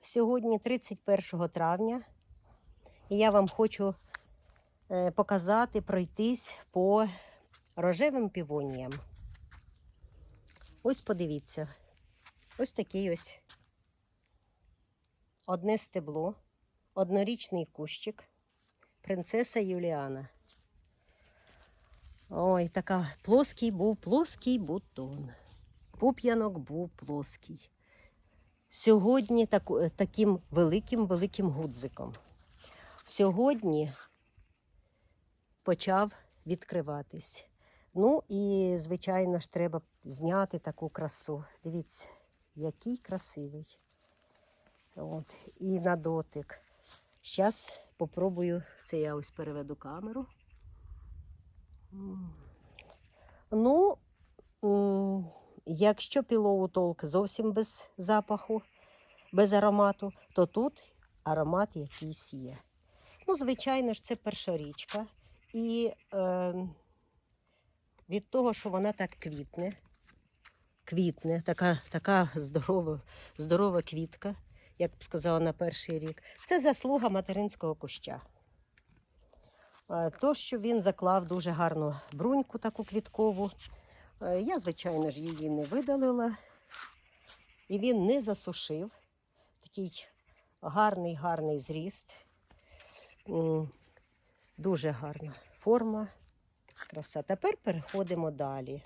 Сьогодні 31 травня, і я вам хочу е, показати, пройтись по рожевим півоніям. Ось подивіться, ось такий ось одне стебло, однорічний кущик, принцеса Юліана. Ой, така плоский був плоский бутон. Пуп'янок був плоский. Сьогодні таку, е, таким великим великим гудзиком. Сьогодні почав відкриватись. Ну і, звичайно ж, треба зняти таку красу. Дивіться, який красивий. От. І на дотик. Зараз попробую, це я ось переведу камеру. Ну, якщо пілоу толк зовсім без запаху, без аромату, то тут аромат якийсь є. Ну, звичайно ж, це першорічка. І е, від того, що вона так квітне, квітне, така, така здорова, здорова квітка, як б сказала на перший рік, це заслуга материнського куща. Е, То, що він заклав дуже гарну бруньку таку квіткову. Е, Я, звичайно ж, її не видалила. І він не засушив. Такий гарний, гарний зріст. Дуже гарна форма, краса. Тепер переходимо далі.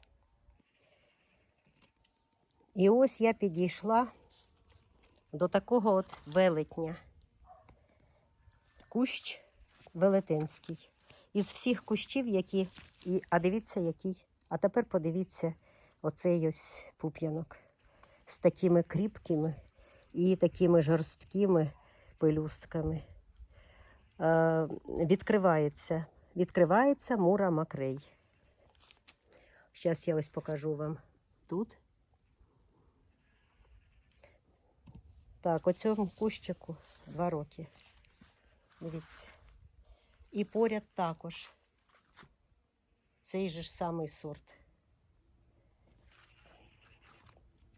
І ось я підійшла до такого от велетня. Кущ велетенський. Із всіх кущів, які. І, а дивіться, який. А тепер подивіться оцей ось пуп'янок з такими кріпкими і такими жорсткими пелюстками. Е, відкривається. Відкривається мура макрей. Зараз я ось покажу вам тут. Так, оцьому кущику два роки. Дивіться. І поряд також цей же ж самий сорт.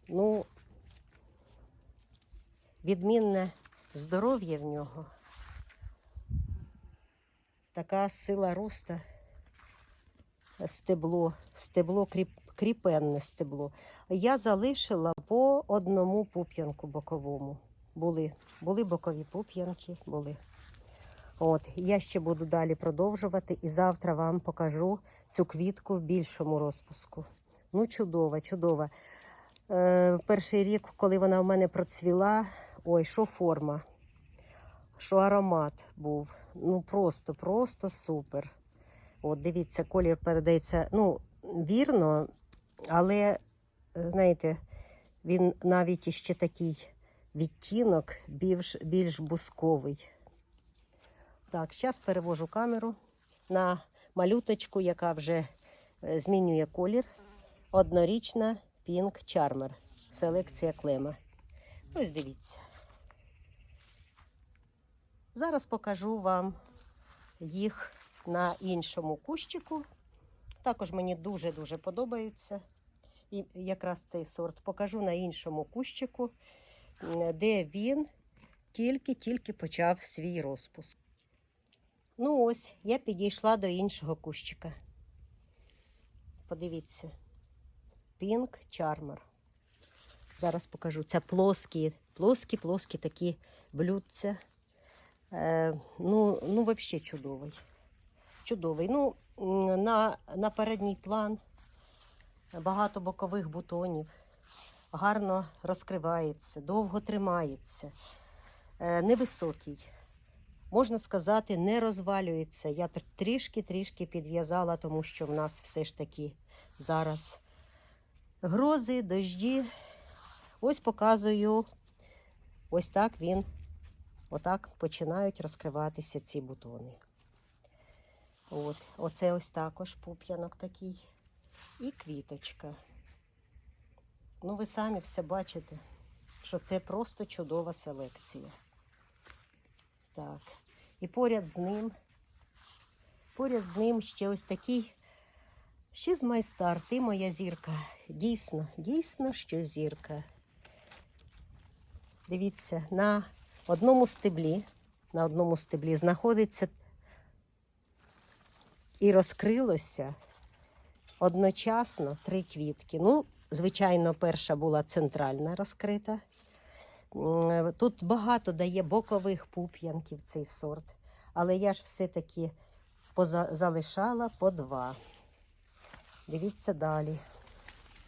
Ну, відмінне здоров'я в нього. Така сила роста, стебло, стебло кріп, кріпенне стебло. Я залишила по одному пуп'янку боковому. Були, були бокові пуп'янки, були. От, я ще буду далі продовжувати і завтра вам покажу цю квітку в більшому розпуску. Ну, чудова, чудова. Е, перший рік, коли вона в мене процвіла, ой, що форма, що аромат був. Ну, просто, просто супер. От, дивіться, колір передається, ну, вірно, але, е, знаєте, він навіть іще такий відтінок більш, більш бусковий. Так, зараз перевожу камеру на малюточку, яка вже е, змінює колір. Однорічна Pink Charmer. Селекція клема. Ось дивіться. Зараз покажу вам їх на іншому кущику. Також мені дуже-дуже подобаються. І якраз цей сорт покажу на іншому кущику, де він тільки-тільки почав свій розпуск. Ну ось, я підійшла до іншого кущика. Подивіться. Pink Charmer. Зараз покажу. Це плоскі, плоскі, плоскі такі блюдця. Е, ну, ну, взагалі чудовий. Чудовий. Ну, на, на передній план багато бокових бутонів. Гарно розкривається, довго тримається. Е, невисокий можна сказати, не розвалюється. Я трішки-трішки підв'язала, тому що в нас все ж таки зараз грози, дожді. Ось показую, ось так він, отак починають розкриватися ці бутони. От, оце ось також пуп'янок такий. І квіточка. Ну, ви самі все бачите, що це просто чудова селекція. Так. І поряд з ним, поряд з ним ще ось такий She's my star, ти моя зірка. Дійсно, дійсно, що зірка. Дивіться, на одному стеблі, на одному стеблі знаходиться і розкрилося одночасно три квітки. Ну, звичайно, перша була центральна розкрита. М, Тут багато дає бокових пуп'янків цей сорт, але я ж все-таки залишала по два. Дивіться далі.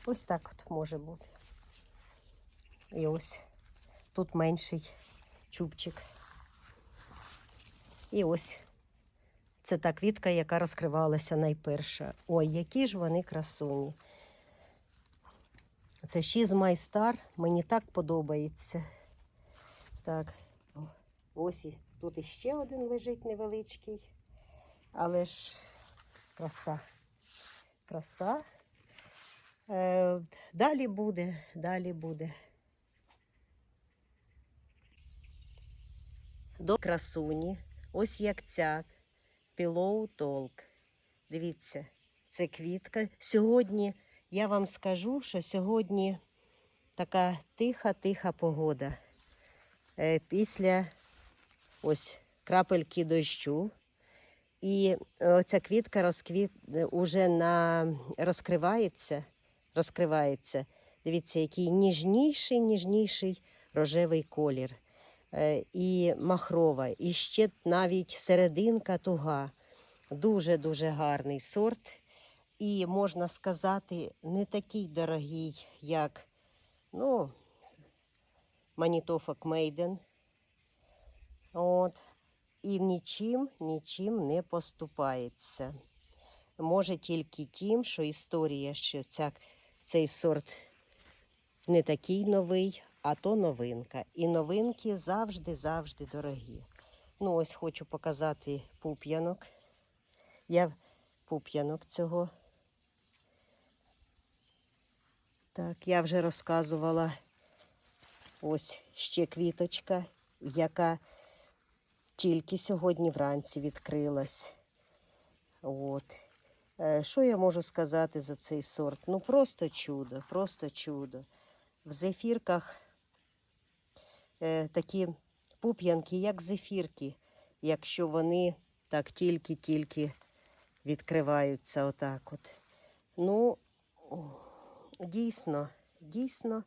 Ось так от може бути. І ось тут менший чубчик. І ось це та квітка, яка розкривалася найперша. Ой, які ж вони красуні. Це She's My Star. Мені так подобається. Так, ось і тут іще один лежить невеличкий. Але ж краса. Краса. Е, далі буде, далі буде. До красуні. Ось як ця Pillow Talk. Дивіться, це квітка. Сьогодні я вам скажу, що сьогодні така тиха-тиха погода. Е, після ось крапельки дощу. І оця квітка розквіт е, уже на розкривається. розкривається. Дивіться, який ніжніший, ніжніший рожевий колір. Е, І махрова, і ще навіть серединка туга. Дуже-дуже гарний сорт. І можна сказати, не такий дорогий, як ну, Манітофок Мейден. От. І нічим, нічим не поступається. Може тільки тим, що історія, що ця, цей сорт не такий новий, а то новинка. І новинки завжди-завжди дорогі. Ну, ось хочу показати пуп'янок. Я пуп'янок цього. Так, я вже розказувала ось ще квіточка, яка тільки сьогодні вранці відкрилась. От. Е, Що я можу сказати за цей сорт? Ну, просто чудо, просто чудо. В зефірках е, такі пуп'янки, як зефірки, якщо вони так тільки-тільки відкриваються отак от. Ну, дійсно, дійсно,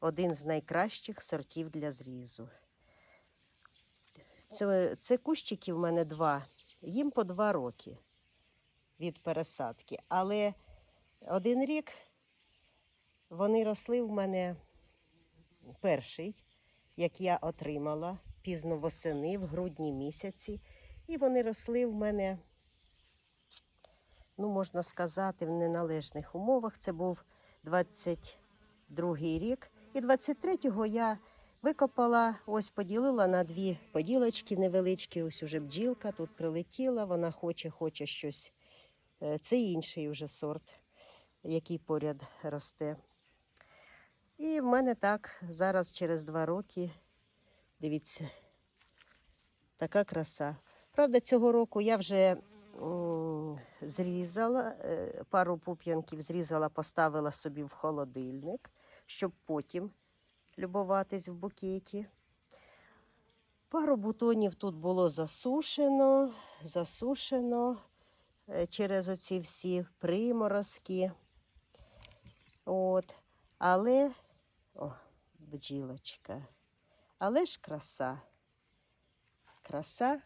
один з найкращих сортів для зрізу. Це, це кущики в мене два, їм по два роки від пересадки. Але один рік вони росли в мене перший, як я отримала пізно восени, в грудні місяці. І вони росли в мене, ну, можна сказати, в неналежних умовах. Це був 22-й рік. І 23-го я викопала, ось поділила на дві поділочки невеличкі. Ось уже бджілка тут прилетіла, вона хоче, хоче щось. Е, Це інший вже сорт, який поряд росте. І в мене так зараз через два роки, дивіться, така краса. Правда, цього року я вже зрізала, е, пару пуп'янків зрізала, поставила собі в холодильник, щоб потім любуватись в букеті. Пару бутонів тут було засушено, засушено е, через оці всі приморозки. От. Але, о, бджілочка. Але ж краса. Краса,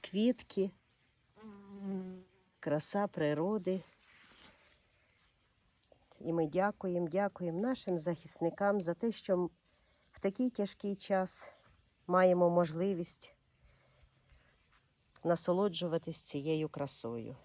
квітки, краса природи. І ми дякуємо, дякуємо нашим захисникам за те, що в такий тяжкий час маємо можливість насолоджуватись цією красою.